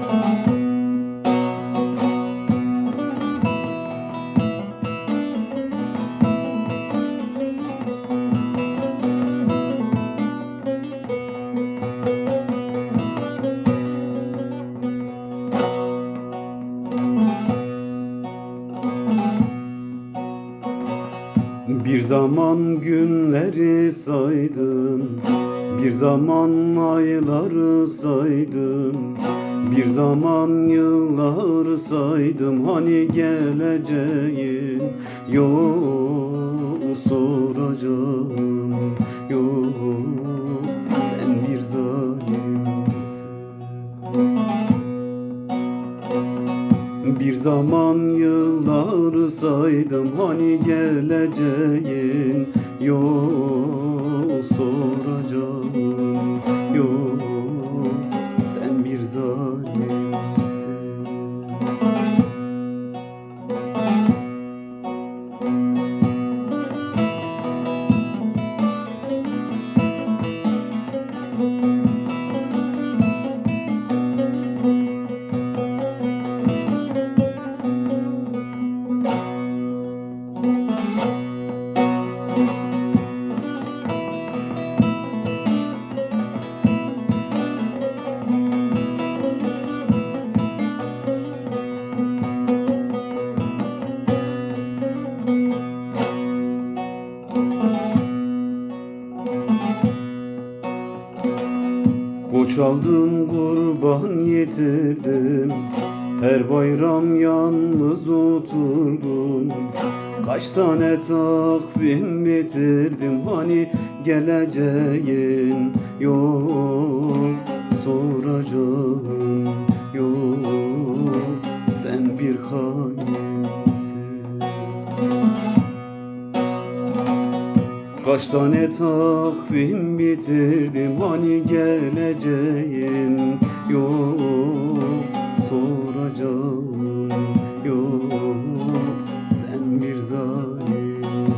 Thank you. Zaman günleri saydım Bir zaman ayları saydım Bir zaman yılları saydım Hani geleceğin yok soracağım zaman yılları saydım hani geleceğin yok soracağım Koç aldım kurban yetirdim Her bayram yalnız oturdum. Kaç tane takvim bitirdim? Hani geleceğin yok Soracağım yok. Sen bir hainsin Kaç tane takvim bitirdim hani geleceğin yok soracağım yok sen bir zalimsin.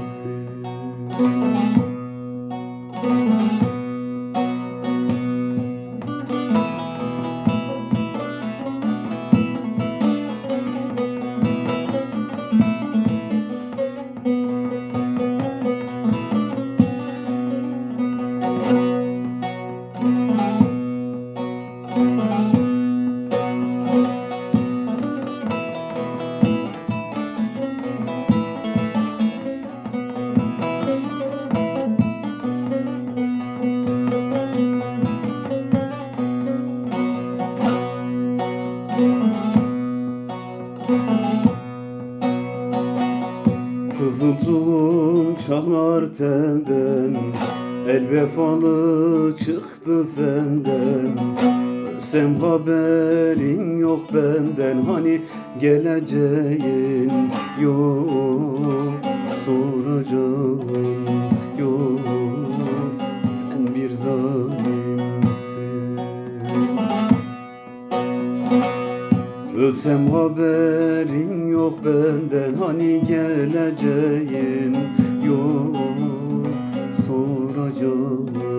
Kızıltulum çalar telden El vefalı çıktı senden. Sen haberin yok benden Hani geleceğin yok. Soracağım Ölsem haberin yok benden hani geleceğin yok. Soracağım